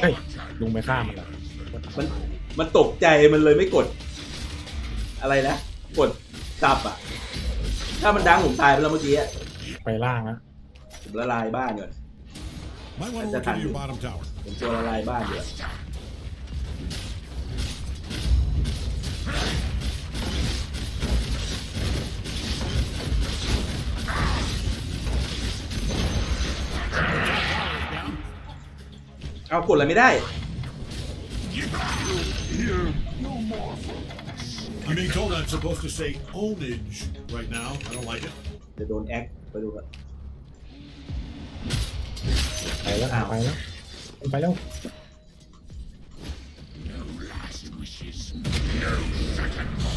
เฮ้ยลุงไปฆ่ามันเหรอมันมันตกใจมันเลยไม่กด อะไรนะ กดสับอะ ถ้ามันดังผมตายไปแล้วเมื่อกี้อะไปล่างนะผมละลายบ้านก่อน Might want to That's look a into your handy. bottom tower. ผมตัวละลายบ้านอยู่อะ เอากดอะไรไม่ได้ I'm being told I'm supposed to say ownage right now. I don't like it. จะโดนแอคไปดูกันไปแล้วอ้าวไปแล้ว ไปแล้ว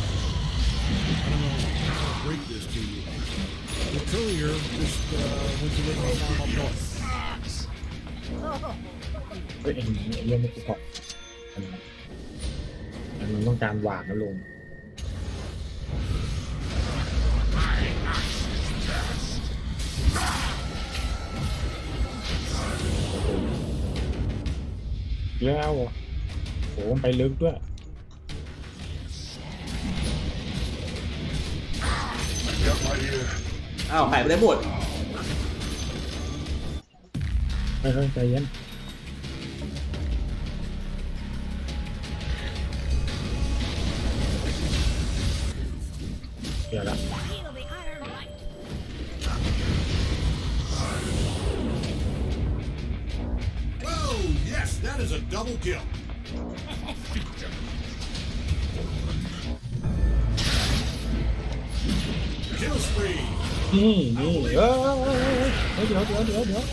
I don't know how to break this to you. The courier just uh, went to live on normal north. เฮ้ยไอ้ไอ้เรื่องไม่กี่กอกอันนี้อันนี้ต้องการหวานนะลุงแล้วเหรอโหมันไปลึกด้วยอ้าวหายไปได้หมด เฮ้ยเฮ้ยใจเย็น เดี๋ยวละ Feel the iron light. Oh, yes, that is a double kill. Kill spree. นี่นี่เออเออเออเออเดี๋ยวเดี๋ยวเดี๋ยวเดี๋ยว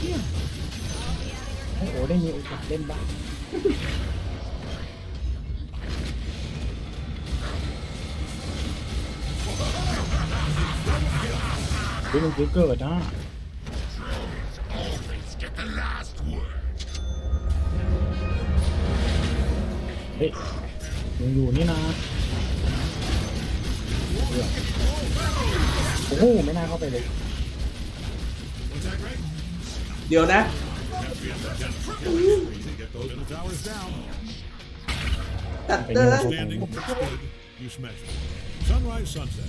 เนี่ยโอ้โหได้มีโอกาสเล่นบ้าง ฮ้ยมันคือเกิดนะเฮ้ยยังอยู่นี่นะโอ้โหไม่น่าเข้าไปเลย What's that, Greg? เดี๋ยวนะ Get those middle towers down. ตัดเตอร์ Standing, stood, you smashed it. Sunrise, sunset.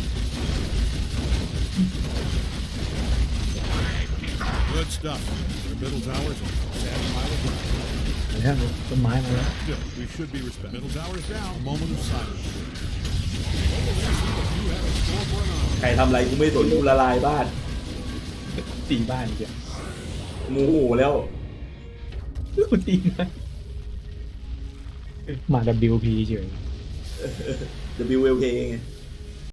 Good stuff. Their middle towers are seven mile of ground. เห็นไหมต้นไม้มาแล้ว Good. We should be respected. Middle towers down. A moment of silence. ใครทำอะไรกูไม่สนกูละลายบ้านตีบ้านเดียวโมโหแล้ว กูตีนะมา WP เฉย WLK ไง